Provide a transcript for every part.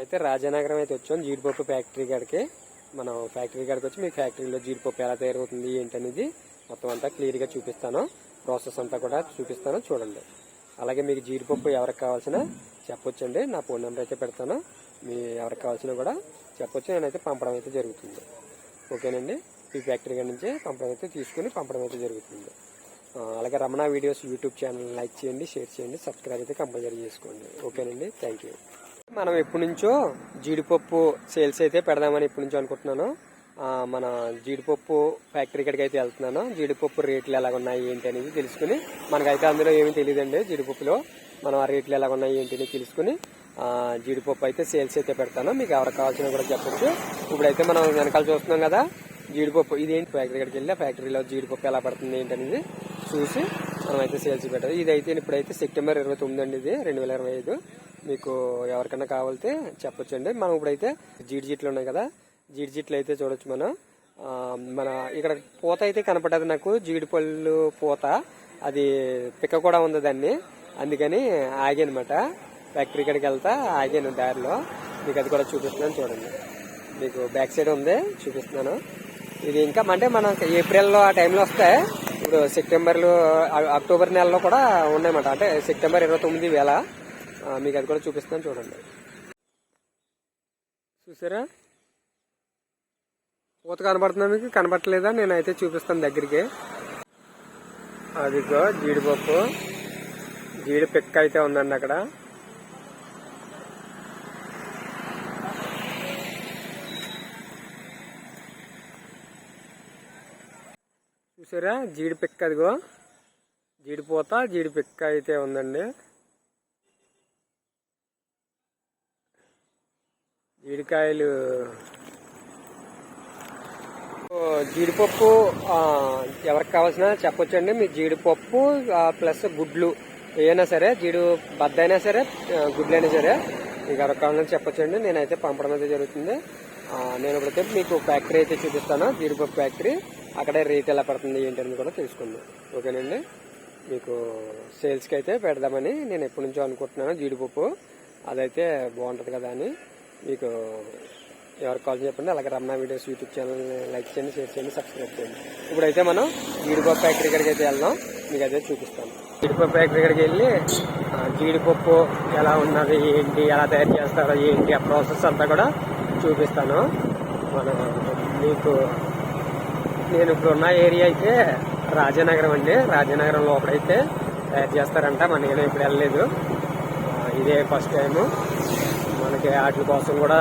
అయితే రాజానగరం అయితే వచ్చాం జీడిపప్పు ఫ్యాక్టరీ కాడికి. మనం ఫ్యాక్టరీ కాడికి వచ్చి మీ ఫ్యాక్టరీలో జీడిపప్పు ఎలా తయారవుతుంది ఏంటనేది మొత్తం అంతా క్లియర్గా చూపిస్తాను. ప్రాసెస్ అంతా కూడా చూపిస్తాను చూడండి. అలాగే మీకు జీడిపప్పు ఎవరికి కావాల్సిన చెప్పొచ్చండి నా ఫోన్ నెంబర్ అయితే పెడతాను. మీ ఎవరికి కావాల్సిన కూడా చెప్పొచ్చు నేనైతే పంపడం అయితే జరుగుతుంది. ఓకేనండి? ఈ ఫ్యాక్టరీ కాడి నుంచి పంపడం అయితే తీసుకుని పంపడం అయితే జరుగుతుంది. అలాగే Ramana videos YouTube channel like చేయండి షేర్ చేయండి సబ్స్క్రైబ్ అయితే కంపల్సరీ చేసుకోండి. ఓకేనండి? థ్యాంక్ యూ మనం ఎప్పటి నుంచో జీడిపప్పు సేల్స్ అయితే పెడదామని ఎప్పటి నుంచో అనుకుంటున్నాను. మన జీడిపప్పు ఫ్యాక్టరీ కాడికి అయితే వెళ్తున్నాను. జీడిపప్పు రేట్లు ఎలా ఉన్నాయి ఏంటి అనేది తెలుసుకుని మనకైతే అందులో ఏమీ తెలియదండి జీడిపప్పులో. మనం ఆ రేట్లు ఎలా ఉన్నాయి ఏంటి అనేది తెలుసుకుని జీడిపప్పు అయితే సేల్స్ అయితే పెడతాను. మీకు ఎవరికి కావాల్సిన కూడా చెప్పొచ్చు. ఇప్పుడైతే మనం వెనకాల చూస్తున్నాం కదా జీడిపప్పు ఇదేంటి ఫ్యాక్టరీ కాడికి వెళ్ళి ఫ్యాక్టరీలో జీడిపప్పు ఎలా పడుతుంది ఏంటనేది చూసి మనం అయితే సేల్స్ పెట్టాలి. ఇది అయితే ఇప్పుడైతే సెప్టెంబర్ ఇరవై తొమ్మిది అండి ఇది రెండు వేల ఇరవై ఐదు. మీకు ఎవరికైనా కావాలితే చెప్పొచ్చండి. మనం ఇప్పుడైతే జీడిజిట్లు ఉన్నాయి కదా జీడిజిట్లు అయితే చూడొచ్చు మనం. మన ఇక్కడ పూత అయితే కనపడదు నాకు జీడిపళ్ళు పూత. అది పిక్క కూడా ఉంది దాన్ని. అందుకని ఆగానమాట ఫ్యాక్టరీ ఇక్కడికి వెళ్తా ఆగాను దారిలో. మీకు అది కూడా చూపిస్తున్నాను చూడండి. మీకు బ్యాక్ సైడ్ ఉంది చూపిస్తున్నాను. ఇది ఇంకా అంటే మనం ఏప్రిల్లో ఆ టైంలో వస్తే ఇప్పుడు సెప్టెంబర్లో అక్టోబర్ నెలలో కూడా ఉన్నాయన్నమాట. అంటే సెప్టెంబర్ ఇరవై తొమ్మిది వేల మీకు అది కూడా చూపిస్తాను చూడండి. చూసారా? పూత కనబడుతుందా మీకు? కనబడట్లేదా? నేనైతే చూపిస్తాను దగ్గరికి. అదిగో జీడిపప్పు. జీడి పిక్క అయితే ఉందండి అక్కడ. చూసారా? జీడి పిక్క అదిగో. జీడిపోత జీడి పిక్క అయితే ఉందండి. జీడికాయలు జీడిపప్పు ఎవరికి కావాల్సిన చెప్పొచ్చండి. మీ జీడిపప్పు ప్లస్ గుడ్లు ఏదైనా సరే జీడు బద్ద అయినా సరే గుడ్లైనా సరే మీకు ఎవరికి కావాలని చెప్పొచ్చండి. నేనైతే పంపడం అయితే జరుగుతుంది. నేను ఇప్పుడైతే మీకు ఫ్యాక్టరీ అయితే చూపిస్తాను. జీడిపప్పు ఫ్యాక్టరీ. అక్కడే రేట్ ఎలా పడుతుంది ఏంటని కూడా తెలుసుకుందాం. ఓకేనండి? మీకు సేల్స్కి అయితే పెడదామని నేను ఎప్పటి నుంచో అనుకుంటున్నాను జీడిపప్పు. అదైతే బాగుంటుంది కదా అని. మీకు ఎవరు కాల్ చెప్పండి అలాగే Ramana videos YouTube channel like చేయండి షేర్ చేయండి సబ్స్క్రైబ్ చేయండి. ఇప్పుడైతే మనం జీడిపప్పు ఫ్యాక్టరీ కాడికి అయితే వెళ్దాం. మీకు అయితే చూపిస్తాను జీడిపప్పు ఫ్యాక్టరీ కాడికి వెళ్ళి జీడిపప్పు ఎలా ఉన్నది ఏంటి ఎలా తయారు చేస్తారో ఏంటి ఆ ప్రాసెస్ అంతా కూడా చూపిస్తాను. మన మీకు నేను ఇప్పుడు ఉన్న ఏరియా అయితే రాజానగరం అండి. రాజానగరం లోపలైతే తయారు చేస్తారంట మన నేను ఇప్పుడు వెళ్ళలేదు. ఇదే ఫస్ట్ టైము. మనకి వాటి కోసం కూడా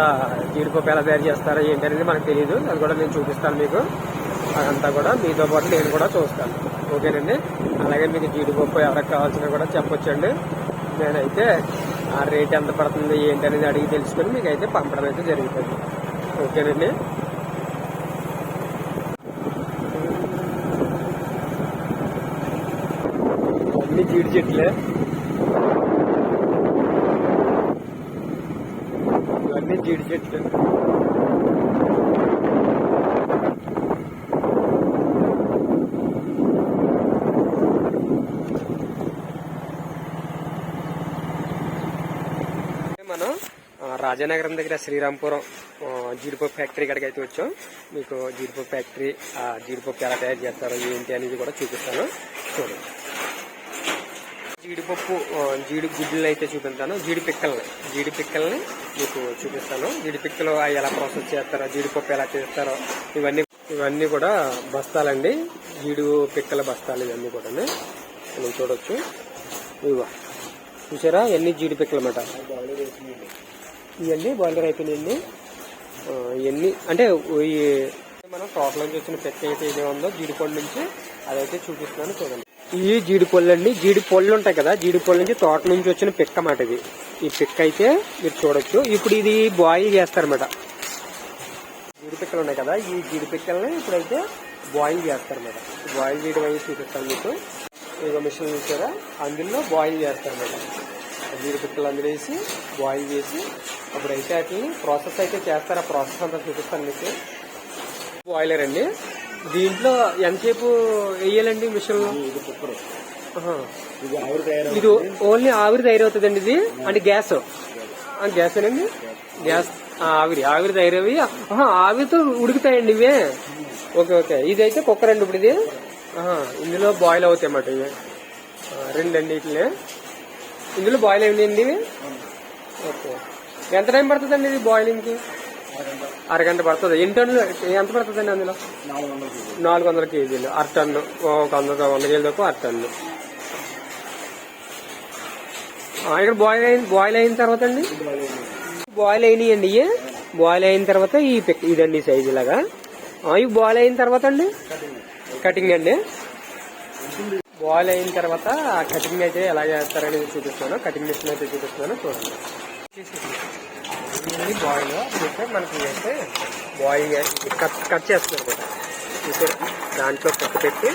జీడిపప్పు ఎలా తయారు చేస్తారో ఏంటి అనేది మనకు తెలియదు అది కూడా నేను చూపిస్తాను మీకు. అదంతా కూడా మీతో పాటు నేను కూడా చూస్తాను. ఓకేనండి? అలాగే మీకు జీడిపప్పు ఎవరికి కావాల్సిన కూడా చెప్పొచ్చండి. నేనైతే ఆ రేట్ ఎంత పడుతుంది ఏంటి అనేది అడిగి తెలుసుకొని మీకు అయితే పంపడం అయితే జరుగుతుంది. ఓకేనండి? అన్ని జీడి చెట్లే ఇవన్నీ జీడి చెట్లు మనం ఆ, రాజానగరం దగ్గర శ్రీరాంపురం జీడిపప్పు ఫ్యాక్టరీ కాడికి అయితే వచ్చాం. మీకు జీడిపప్పు ఫ్యాక్టరీ ఆ జీడిపప్పు ఎలా తయారు చేస్తారో ఏంటి అనేది కూడా చూపిస్తాను. చూడండి. జీడిపప్పు జీడి గుడ్లను అయితే చూపిస్తాను. జీడి పిక్కల్ని జీడి పిక్కల్ని మీకు చూపిస్తాను. జీడి పిక్కలు అవి ఎలా ప్రాసెస్ చేస్తారో జీడిపప్పు ఎలా చేస్తారో ఇవన్నీ ఇవన్నీ కూడా బస్తాలండి. జీడి పిక్కల బస్తాలు ఇవన్నీ కూడా మనం చూడొచ్చు. ఇవో చూసారా? ఎన్ని జీడిపిక్కలు అన్నమాట ఇవన్నీ బాయిలర్ అయిపోయినాయండి ఇవన్నీ అంటే ఈ మనం తోటలో నుంచి వచ్చిన పిక్క అయితే ఏదో ఉందో జీడిపొడి నుంచి అదైతే చూపిస్తున్నాను చూడండి. ఈ జీడిపళ్ళు అండి జీడిపళ్ళు ఉంటాయి కదా జీడిపళ్ళు నుంచి తోట నుంచి వచ్చిన పిక్క మాట ఇది. ఈ పిక్క అయితే మీరు చూడొచ్చు. ఇప్పుడు ఇది బాయిల్ చేస్తారన్నమాట. జీడి పిక్కలు ఉన్నాయి కదా ఈ జీడి పిక్కల్ని ఇప్పుడైతే బాయిల్ చేస్తారన్నమాట. బాయిల్ చేయడం అయితే చూపిస్తాను మీకు. ఇక మిషన్ చూసారా? అందులో బాయిల్ చేస్తారన్నమాట. జీడి పిక్కలు అందులో వేసి బాయిల్ చేసి అప్పుడైతే వాటిని ప్రాసెస్ అయితే చేస్తారు? ఆ ప్రాసెస్ అంతా చూపిస్తాను మీకు. బాయిలర్ అండి. దీంట్లో ఎంతసేపు వేయాలండి మిషన్? ఇది ఓన్లీ ఆవిరి తయారవుతుందండి ఇది? అంటే గ్యాస్. గ్యాస్ ఏనండి? గ్యాస్. ఆవిరి. ఆవిరి తయారవి ఆవిరితో ఉడుకుతాయండి ఇవే? Okay okay. ఇది అయితే కుక్కర్ అండి ఇప్పుడు ఇది ఇందులో బాయిల్ అవుతాయి అన్నమాట ఇవి. ఆ, రెండండి వీటిని. ఇందులో బాయిల్ అయ్యండి ఇవి? ఓకే. ఎంత టైం పడుతుందండి ఇది బాయిలింగ్కి? అరగంట పడుతుంది. ఎన్ని టన్నులు ఎంత పడుతుందండి అందులో? నాలుగు వందల కేజీలు. అర టన్ను. ఒక వంద వంద కేజీలకు దాకా అర టన్ను. ఇక్కడ బాయిల్ అయిన బాయిల్ అయిన తర్వాత అండి? బాయిల్ అయినాయండి ఇవి. బాయిల్ అయిన తర్వాత ఈ ఇదండి సైజు లాగా ఇవి బాయిల్ అయిన తర్వాత అండి? కటింగ్ అండి. బాయిల్ అయిన తర్వాత ఆ కటింగ్ అయితే ఎలా చేస్తారనేది చూపిస్తున్నాను. కటింగ్ మిషన్ అయితే చూపిస్తున్నాను. చూడండి. ఇది బాయిల్ అయితే మనకి అయితే బాయిల్ కట్ కట్ చేస్తున్నారు కూడా చూసారా దాంట్లో కట్టు పెట్టి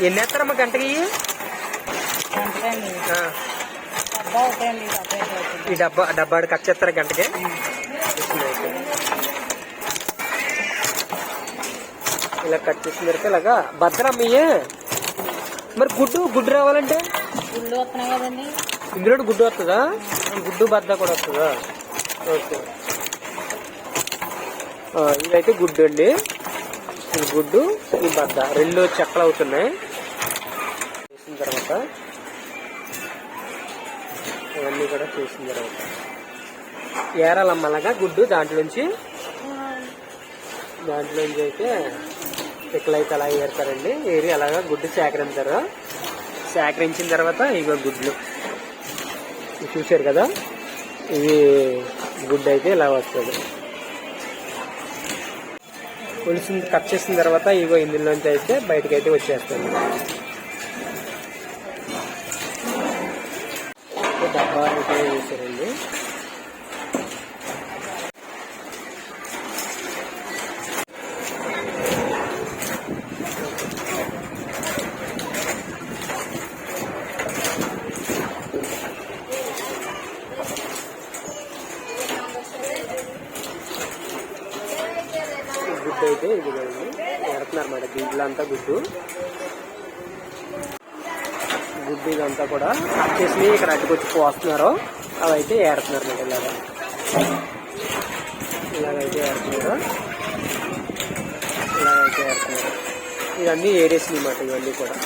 ఎన్ని వేస్తారమ్మా గంటకి? ఈ డబ్బా డబ్బా కట్ చేస్తారా గంటకి. ఇలా కట్ చేసిన తర్వాత ఇలాగా భద్రమ్మయ్యే. మరి గుడ్డు గుడ్డు రావాలంటే? గుళ్ళు వస్తున్నాయి కదండి. ఇందులో గుడ్డు వస్తుందా? గుడ్డు బద్ద కూడా వస్తుందా? ఓకే. ఇదైతే గుడ్డు అండి. ఈ గుడ్డు ఈ బద్ద. రెండు చెక్కలు అవుతున్నాయి చేసిన తర్వాత ఇవన్నీ కూడా చేసిన తర్వాత. ఏరాలమ్మలాగా గుడ్డు దాంట్లోంచి దాంట్లోంచి అయితే పిక్కలు అయితే అలా ఏరుతారండి. ఏరి అలాగా గుడ్డు సేకరించారు. సేకరించిన తర్వాత ఇగో గుడ్లు. చూశారు కదా? ఇది గుడ్డు అయితే ఇలా వస్తుంది. పులుసు కట్ చేసిన తర్వాత ఇగో ఇందులోంచి అయితే బయటకైతే అయితే వచ్చేస్తుంది డబ్బా అయితే వేసారండి ఈ గుడ్డు అయితే ఇది ఎడుతున్నారు మేడం ఇదంతా గుడ్డు. గుడ్డు ఇదంతా కూడా కట్ చేసి ఇక్కడ అడ్డుకొచ్చి పోస్తున్నారు. అవి అయితే ఏడుతున్నారు మేడం ఇలాగా. ఇలాగైతే ఏడుతున్నారు. ఇలాగైతే ఏడుతున్నారు. ఇవన్నీ ఏరేసినాయి మాట ఇవన్నీ కూడా.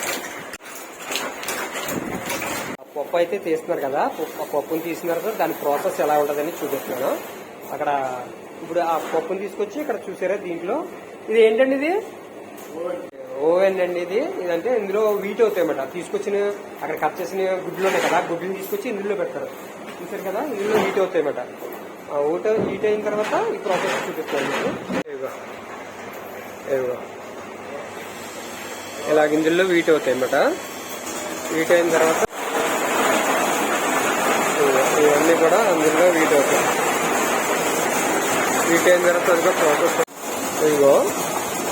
పప్పు అయితే తీస్తున్నారు కదా. ఆ పప్పుని తీసినారు కదా. దాని ప్రాసెస్ ఎలా ఉంటుందని చూపిస్తున్నాను. అక్కడ ఇప్పుడు ఆ పప్పుని తీసుకొచ్చి ఇక్కడ చూసారా దీంట్లో? ఇది ఏంటండి ఇది? ఓవెన్ అండి ఇది. ఇదంటే ఇందులో వీట్ అవుతాయి అన్నమాట తీసుకొచ్చిన అక్కడ కట్ చేసిన గుడ్లు ఉన్నాయి కదా గుడ్లను గుడ్లు తీసుకొచ్చి ఇందులో పెడతారు. చూసారు కదా ఇందులో హీట్ అవుతాయన్నమాట. ఊట హీట్ అయిన తర్వాత ఈ ప్రాసెస్ చూపిస్తాను మీకు. ఇదిగో. ఇలా ఇందులో వీట్ అవుతాయి అన్నమాట వీట్ అయిన తర్వాత ఇవన్నీ కూడా అందులో వీట్ అవుతాయి. వీట్ అయిన తర్వాత అదిగో ప్రాసెస్. ఇదిగో.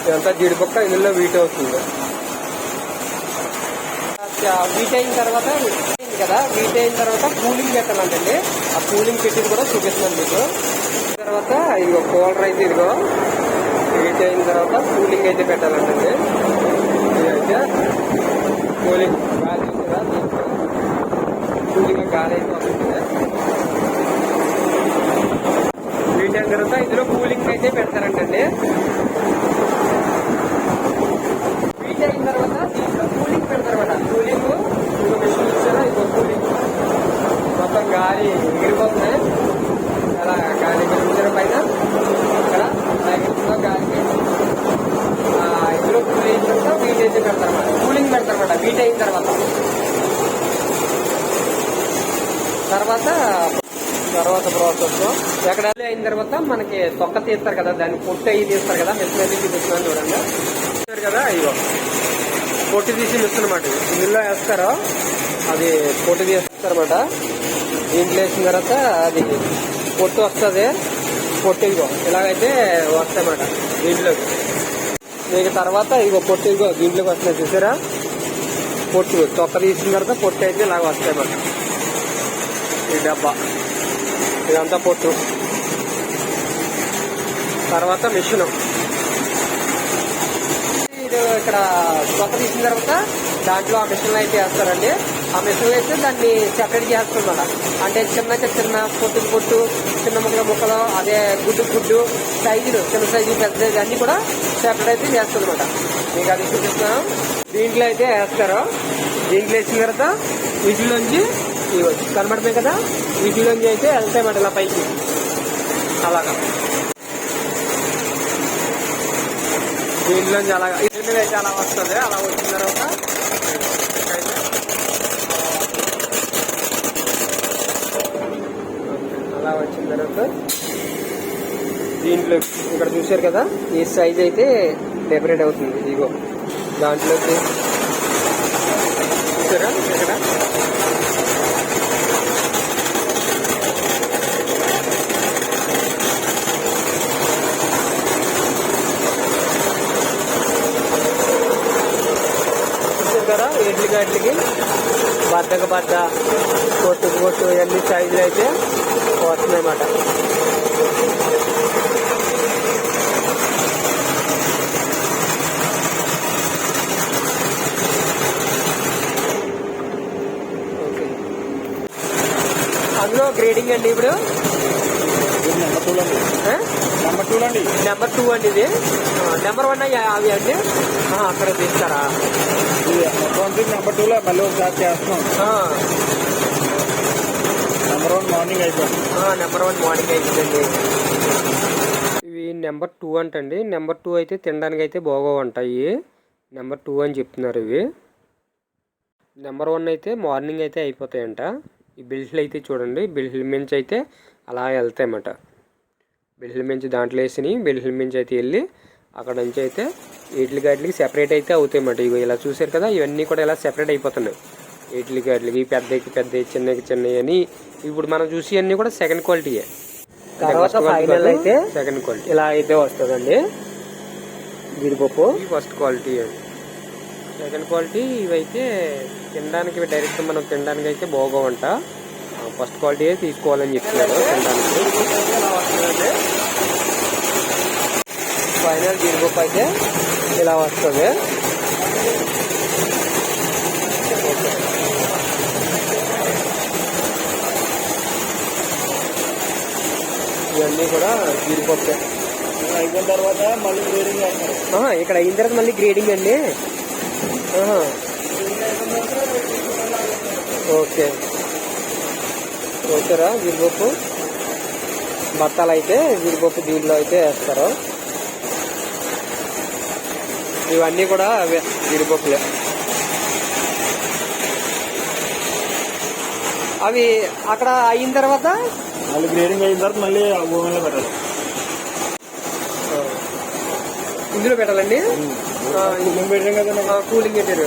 ఇదంతా జీడిపక్క ఇందులో వీట్ అవుతుంది వీట్ అయిన తర్వాత అయింది కదా వీట్ అయిన తర్వాత కూలింగ్ పెట్టాలంటండి. ఆ కూలింగ్ పెట్టింది కూడా చూపిస్తున్నాను మీకు. తర్వాత ఇదిగో కూలర్ అయితే ఇదిగో. వీట్ అయిన తర్వాత కూలింగ్ అయితే పెట్టాలంటండి. ఇదైతే కూలింగ్ గాలి చూసారా కూలింగ్ గాలి అయితే వస్తుంది. వీట్ అయిన తర్వాత ఇందులో కూలింగ్ అయితే పెడతారంటండి హీట్ అయిన తర్వాత దీంట్లో కూలింగ్ పెడతారన్నమాట కూలింగ్ ఇంకో మిషన్ చూసారా ఇంకో కూలింగ్ మొత్తం గాలి ఎగిరిపోతున్నాయి అలా గాలి ఎగిరిపోతున్న పైన ఇక్కడ ఎగిరిపోతున్న గాలికి ఆ, ఇందులో కూల్ అయిన తర్వాత వీట్ అయితే పెడతారన్నమాట కూలింగ్ పెడతారన్నమాట వీట్ అయిన తర్వాత తర్వాత తర్వాత ప్రాసెస్ ఎక్కడ అయిన తర్వాత మనకి తొక్క తీస్తారు కదా దాన్ని పొట్టు అయ్యి తీస్తారు కదా మిషన్ అయితే చూపిస్తున్నాను చూడండి కదా అయ్యో పొట్టు తీసి మిషన్ అనమాట వేస్తారు అది పొట్టు తీస్తారన్నమాట. దీంట్లో వేసిన తర్వాత అది పొట్టు వస్తుంది. పొట్టు ఇగో ఇలాగైతే వస్తాయన్నమాట దీంట్లోకి. మీకు తర్వాత ఇగో పొట్టు ఇగో దీంట్లోకి వస్తున్నాయి చూసారా? పొట్టు తొక్క తీసిన తర్వాత పొట్టు అయితే ఇలాగ వస్తాయన్నమాట. ఈ డబ్బా. ఇదంతా పొట్టు తర్వాత మిషన్. ఇది ఇక్కడ కొత్త తీసిన తర్వాత దాంట్లో ఆ మిషన్లు అయితే వేస్తారండి. ఆ మిషన్లు అయితే దాన్ని సెపరేట్ చేస్తుంది అలా అంటే చిన్న చిన్న పొట్టు పొట్టు చిన్న ముక్కల ముక్కలు అదే గుడ్డు గుడ్డు సైజులు చిన్న సైజు పెద్ద సైజు అన్ని కూడా సెపరేట్ అయితే చేస్తుంది అనమాట మీకు అది చూపిస్తున్నాను దీంట్లో అయితే వేస్తారు. దీంట్లో వేసిన తర్వాత వీటిలోంచి ఇవి కనబడిపోయి కదా? వీటిలోంచి అయితే వెళ్తాయి మాట ఇలా పైకి. అలాగా. దీంట్లోంచి అలా మీద అయితే అలా వస్తుంది. అలా వచ్చిన తర్వాత అలా వచ్చిన తర్వాత దీంట్లో ఇక్కడ చూశారు కదా? ఈ సైజ్ అయితే డెకరేట్ అవుతుంది. ఇగో దాంట్లోకి చూసారా ఇక్కడ చూసారు కదా ఎడ్లకి అట్లకి బద్దకు బద్ద కొట్టు కొట్టు ఇవన్నీ సైజులు అయితే వస్తున్నాయి అన్నమాట. ఓకే. అందులో గ్రేడింగ్ అండి ఇప్పుడు? నెంబర్ టూ అండి ఇది. నెంబర్ వన్ అవి అండి అక్కడ తీస్తారా? నెంబర్ టూలో మళ్ళీ ఒకసారి చేస్తున్నాం నెంబర్ వన్ మార్నింగ్ అయిపోయింది. ఆ, నెంబర్ వన్ మార్నింగ్ అయిపోయిందండి ఇవి నెంబర్ టూ అంటండి. నెంబర్ టూ అయితే తినడానికి అయితే బాగోవంటాయి. నెంబర్ టూ అని చెప్తున్నారు ఇవి. నెంబర్ వన్ అయితే మార్నింగ్ అయితే అయిపోతాయంట. ఈ బిల్హులు అయితే చూడండి. బిల్హుల మించి అయితే అలా వెళ్తాయన్నమాట. బిల్హుల మించి దాంట్లో వేసి బిల్హుల మించి అయితే వెళ్ళి అక్కడ నుంచి అయితే వీటికి వాటికి సెపరేట్ అయితే అవుతాయన్నమాట. ఇవి ఇలా చూసారు కదా ఇవన్నీ కూడా ఇలా సెపరేట్ అయిపోతున్నాయి. వీటికి వాటికి పెద్దకి పెద్ద చిన్నకి చిన్నవి అని ఇప్పుడు మనం చూసి అన్ని కూడా సెకండ్ క్వాలిటీయే తర్వాత final అయితే సెకండ్ క్వాలిటీ ఇలా అయితే వస్తుందండి. జీడిపప్పు. ఫస్ట్ క్వాలిటీ సెకండ్ క్వాలిటీ ఇవైతే తినడానికి డైరెక్ట్ మనం తినడానికి అయితే బాగోవంట. ఫస్ట్ క్వాలిటీ తీసుకోవాలని చెప్తున్నారు తినడానికి. ఫైనల్ జీడిపప్పు అయితే ఇలా వస్తుంది. ఇవన్నీ కూడా జీడిపప్పు అయిపోయిన తర్వాత మళ్ళీ గ్రేడింగ్ ఇక్కడ అయిన తర్వాత మళ్ళీ గ్రేడింగ్ అండి. ఓకే. పోతారా జీడిపప్పు? బత్తాలు అయితే జీడిపప్పు దీనిలో అయితే వేస్తారు. ఇవన్నీ కూడా అవే జీడిపప్పులే. అవి అక్కడ అయిన తర్వాత? మళ్ళీ గ్రేడింగ్ అయిన తర్వాత మళ్ళీ ఆ భూమిలో పెట్టాలి ఆ, ఇందులో పెట్టాలండి. కూలింగ్ పెట్టారు.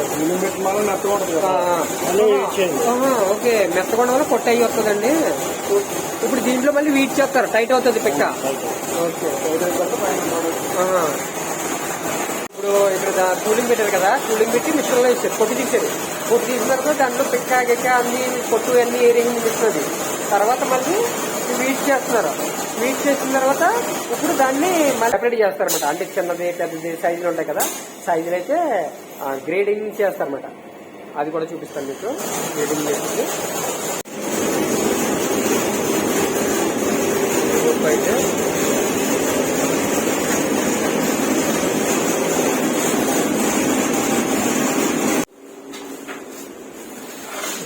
ఓకే. మెత్తకొండ వల్ల పొట్ట అయ్యి వస్తుందండి. ఇప్పుడు దీంట్లో మళ్ళీ వీట్ చేస్తారు. టైట్ అవుతుంది పిక్క. ఇప్పుడు ఇక్కడ కూలింగ్ పెట్టారు కదా. కూలింగ్ పెట్టి మిషన్లో ఇచ్చారు పొట్టు తీసారు పొట్టు తీసిన తర్వాత దాంట్లో పిక్క గిక్క అన్ని పొట్టు అన్ని ఏరింగ్ ఇస్తుంది తర్వాత మళ్ళీ వీట్ చేస్తున్నారు. వీట్ చేసిన తర్వాత ఇప్పుడు దాన్ని మళ్ళీ సెపరేట్ చేస్తారన్నమాట. అంటే చిన్నది పెద్దది సైజులు ఉంటాయి కదా. సైజులు అయితే గ్రేడింగ్ చేస్తారనమాట అది కూడా చూపిస్తాను మీకు. గ్రేడింగ్ చేసింది ఉప్పు అయితే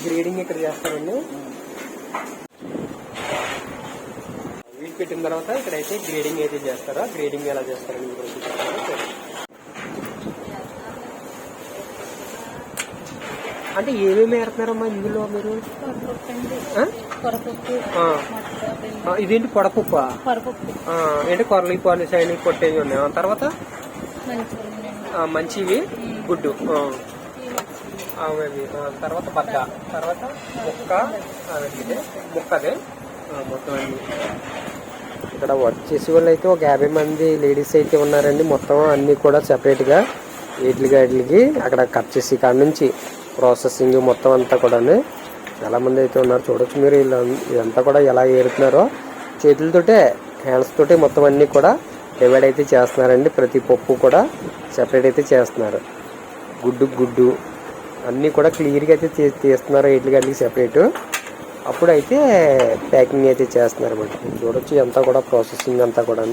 గ్రేడింగ్ ఇక్కడ చేస్తారండి వీట్ పెట్టిన తర్వాత ఇక్కడైతే గ్రేడింగ్ అయితే చేస్తారా? గ్రేడింగ్ ఎలా చేస్తారని మీరు అంటే ఏమేమి ఏడుతున్నారమ్మా ఇందులో మీరు? ఇదేంటి పొడపప్పు? ఏంటి కొరలు పాలు సైడ్ కొట్టేవి ఉన్నాయి? ఆ తర్వాత మంచివి గుడ్డు. అవి తర్వాత బద్ద తర్వాత ముక్క అదే ముక్కదే. మొత్తం అన్ని. ఇక్కడ వర్క్ చేసే వాళ్ళు అయితే ఒక యాభై మంది లేడీస్ అయితే ఉన్నారండి. మొత్తం అన్నీ కూడా సపరేట్గా వీటికి వాటికి అక్కడ కట్ చేసి కాడ నుంచి ప్రాసెసింగ్ మొత్తం అంతా కూడా చాలా మంది అయితే ఉన్నారు. చూడొచ్చు మీరు వీళ్ళు ఇదంతా కూడా ఎలా ఏరుతున్నారో. చేతులతోటే హ్యాండ్స్ తోటే మొత్తం అన్నీ కూడా డివైడ్ అయితే చేస్తున్నారండి. ప్రతి పప్పు కూడా సెపరేట్ అయితే చేస్తున్నారు. గుడ్డు గుడ్డు అన్నీ కూడా క్లియర్గా అయితే తీ- తీస్తున్నారు ఎడ్లు గడ్డలకి సపరేటు అప్పుడు అయితే ప్యాకింగ్ అయితే చేస్తున్నారు అనమాట చూడొచ్చు అంతా కూడా ప్రాసెసింగ్ అంతా కూడా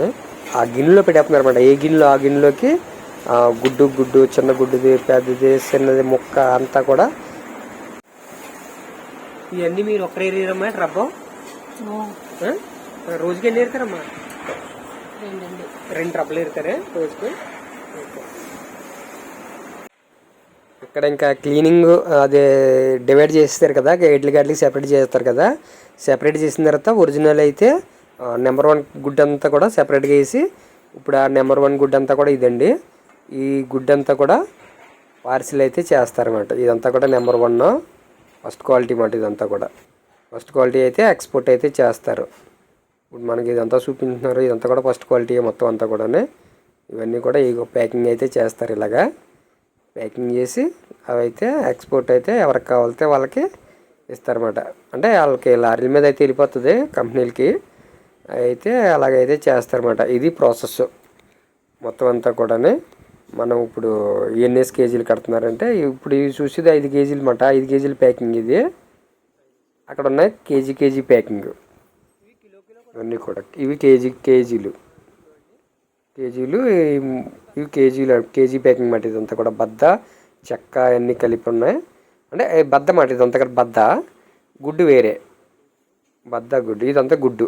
ఆ గిన్నెలో పెట్టేస్తున్నారు అనమాట ఏ గిన్నెలో? ఆ గిన్నెలోకి గుడ్డు గుడ్డు చిన్న గుడ్డుది పెద్దది చిన్నది ముక్క అంతా కూడా. ఇవన్నీ మీరు ఒక్కరే ఏరియమ్మా రబ్బో రోజుకి ఎన్ని ఏరుతారమ్మా? రెండు ట్రబ్బులు ఏరుతారే రోజుకి? ఇక్కడ ఇంకా క్లీనింగ్ అదే డివైడ్ చేస్తారు కదా ఎడ్ల గడ్లకి సెపరేట్ చేస్తారు కదా సెపరేట్ చేసిన తర్వాత ఒరిజినల్ అయితే నెంబర్ వన్ గుడ్ అంతా కూడా సెపరేట్గా వేసి ఇప్పుడు ఆ నెంబర్ వన్ గుడ్ అంతా కూడా ఇదండి. ఈ గుడ్ అంతా కూడా పార్సిల్ అయితే చేస్తారన్నమాట. ఇదంతా కూడా నెంబర్ వన్ ఫస్ట్ క్వాలిటీ మాట ఇదంతా కూడా. ఫస్ట్ క్వాలిటీ అయితే ఎక్స్పోర్ట్ అయితే చేస్తారు. ఇప్పుడు మనకి ఇదంతా చూపించుతున్నారు ఇదంతా కూడా ఫస్ట్ క్వాలిటీ మొత్తం అంతా కూడా ఇవన్నీ కూడా ఈ ప్యాకింగ్ అయితే చేస్తారు ఇలాగా. ప్యాకింగ్ చేసి అవి అయితే ఎక్స్పోర్ట్ అయితే ఎవరికి కావాలితే వాళ్ళకి ఇస్తారన్నమాట. అంటే వాళ్ళకి లారీల మీద అయితే వెళ్ళిపోతుంది కంపెనీలకి. అయితే అలాగైతే చేస్తారన్నమాట. ఇది ప్రాసెస్ మొత్తం అంతా కూడా మనం ఇప్పుడు ఎన్ఎస్ కేజీలు కడుతున్నారంటే ఇప్పుడు ఇవి చూసేది ఐదు కేజీలు మాట ఐదు కేజీల ప్యాకింగ్ ఇది. అక్కడ ఉన్నాయి కేజీ కేజీ ప్యాకింగ్. ఇవన్నీ కూడా ఇవి కేజీ కేజీలు. కేజీలు ఇవి కేజీలు కేజీ ప్యాకింగ్ మాట ఇదంతా కూడా బద్ద చెక్క అన్నీ కలిపి ఉన్నాయి. అంటే బద్ద మాట ఇదంతా కూడా బద్ద గుడ్డు వేరే. బద్ద గుడ్డు ఇదంతా గుడ్డు.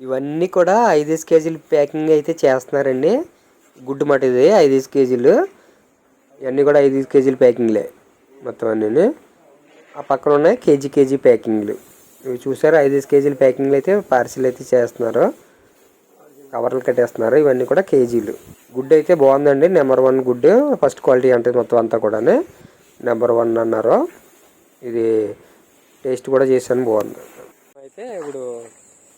ఇవన్నీ కూడా ఐదేసి కేజీలు ప్యాకింగ్ అయితే చేస్తున్నారండి. గుడ్డు మాట ఇది ఐదేసి కేజీలు. ఇవన్నీ కూడా ఐదేసి కేజీలు ప్యాకింగ్లే మొత్తం అన్నీ ఆ పక్కన ఉన్నాయి కేజీ కేజీ ప్యాకింగ్లు. ఇవి చూసారు ఐదేసి కేజీలు ప్యాకింగ్లు అయితే పార్సిల్ అయితే చేస్తున్నారు. కవర్లు కట్టేస్తున్నారు. ఇవన్నీ కూడా కేజీలు. గుడ్ అయితే బాగుందండి. Number one good. First quality అంటే మొత్తం అంతా కూడా నెంబర్ వన్ అన్నారు. ఇది టేస్ట్ కూడా చేశాను బాగుంది. అయితే ఇప్పుడు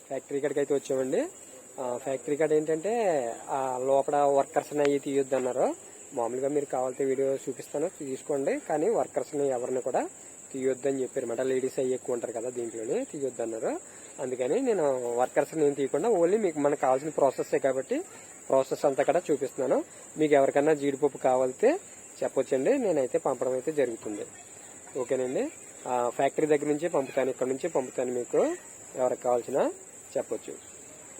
ఫ్యాక్టరీ కాడికి అయితే వచ్చామండి ఫ్యాక్టరీ కాడ ఏంటంటే ఆ లోపల వర్కర్స్ని అవి తీయొద్దు అన్నారు. మామూలుగా మీరు కావాలంటే వీడియో చూపిస్తాను తీసుకోండి. కానీ వర్కర్స్ని ఎవరిని కూడా తీయొద్దు అని చెప్పారు. అనమాట లేడీస్ అవి ఎక్కువ ఉంటారు కదా దీంట్లోనే తీయొద్దు అన్నారు. అందుకని నేను వర్కర్స్ నేను తీయకుండా ఓన్లీ మీకు మనకు కావాల్సిన ప్రాసెస్సే కాబట్టి ప్రాసెస్ అంతా కూడా చూపిస్తున్నాను. మీకు ఎవరికైనా జీడిపప్పు కావాలితే చెప్పొచ్చండి. నేనైతే పంపడం అయితే జరుగుతుంది. ఓకేనండి? ఆ, ఫ్యాక్టరీ దగ్గర నుంచి పంపుతాను ఇక్కడ నుంచి పంపుతాను మీకు. ఎవరికి కావాల్సిన చెప్పొచ్చు.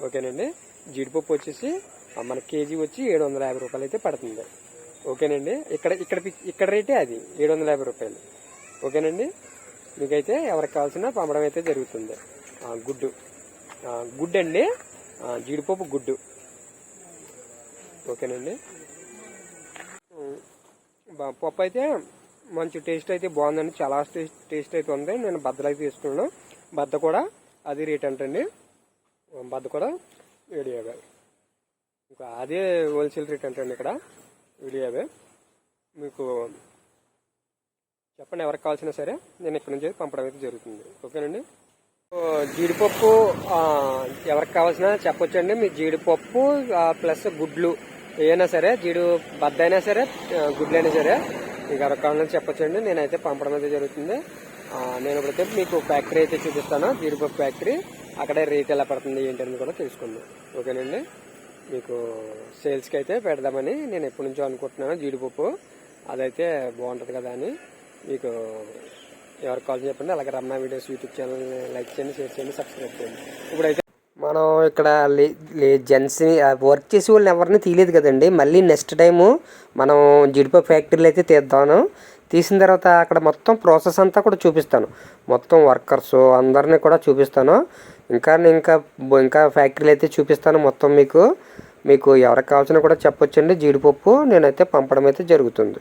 ఓకేనండి? జీడిపప్పు వచ్చేసి మన కేజీ వచ్చి ఏడు వందల యాభై రూపాయలు అయితే పడుతుంది. ఓకేనండి? ఇక్కడ ఇక్కడ పిక్- ఇక్కడ రేటే అది ఏడు వందల యాభై రూపాయలు. ఓకేనండి? మీకైతే ఎవరికి కావాల్సిన పంపడం అయితే జరుగుతుంది. గుడ్డు. గుడ్ గుడ్డు అండి జీడిపప్పు గుడ్డు. ఓకేనండి. పప్పు అయితే మంచి టేస్ట్ అయితే బాగుందండి. చాలా టేస్ట్ టేస్ట్ అయితే ఉంది. నేను బద్దలు అయితే తీసుకున్నాను. బద్ద కూడా అది రేట్ అంటండి. బద్ద కూడా ఏడు యాభై. ఇంకా అదే హోల్సేల్ రేట్ అంటండి ఇక్కడ. ఏడు యాభై. మీకు చెప్పండి ఎవరికి కావాల్సినా సరే నేను ఇక్కడ నుంచి పంపడం అయితే జరుగుతుంది. ఓకేనండి? జీడిపప్పు ఎవరికి కావాల్సిన చెప్పొచ్చండి. మీ జీడిపప్పు ప్లస్ గుడ్లు ఏదైనా సరే జీడి బద్ద అయినా సరే గుడ్లైనా గుడ్లు అయినా సరే మీకు ఎవరికి కావాలని చెప్పొచ్చండి. నేనైతే పంపడం అయితే జరుగుతుంది. నేను ఇప్పుడైతే మీకు ఫ్యాక్టరీ అయితే చూపిస్తాను. జీడిపప్పు ఫ్యాక్టరీ. అక్కడే రేట్ ఎలా పడుతుంది ఏంటని కూడా తెలుసుకుందాం. ఓకేనండి? మీకు సేల్స్కి అయితే పెడదామని నేను ఎప్పటి నుంచో అనుకుంటున్నాను జీడిపప్పు. అదైతే బాగుంటుంది కదా అని మీకు ఎవరు కాల్ చెప్పండి అలాగే Ramana videos YouTube channel like చేయండి షేర్ చేయండి సబ్స్క్రైబ్ చేయండి. ఇప్పుడైతే మనం ఇక్కడ జెంట్స్ని వర్క్ చేసే వాళ్ళని ఎవరిని తీయలేదు కదండి. మళ్ళీ నెక్స్ట్ టైము మనం జీడిపప్పు ఫ్యాక్టరీలు అయితే తీద్దాను. తీసిన తర్వాత అక్కడ మొత్తం ప్రాసెస్ అంతా కూడా చూపిస్తాను. మొత్తం వర్కర్స్ అందరినీ కూడా చూపిస్తాను. ఇంకా నేను ఇంకా ఇంకా ఫ్యాక్టరీలు అయితే చూపిస్తాను మొత్తం మీకు. మీకు ఎవరికి కావాల్సిన కూడా చెప్పొచ్చండి. జీడిపప్పు నేనైతే పంపడం అయితే జరుగుతుంది.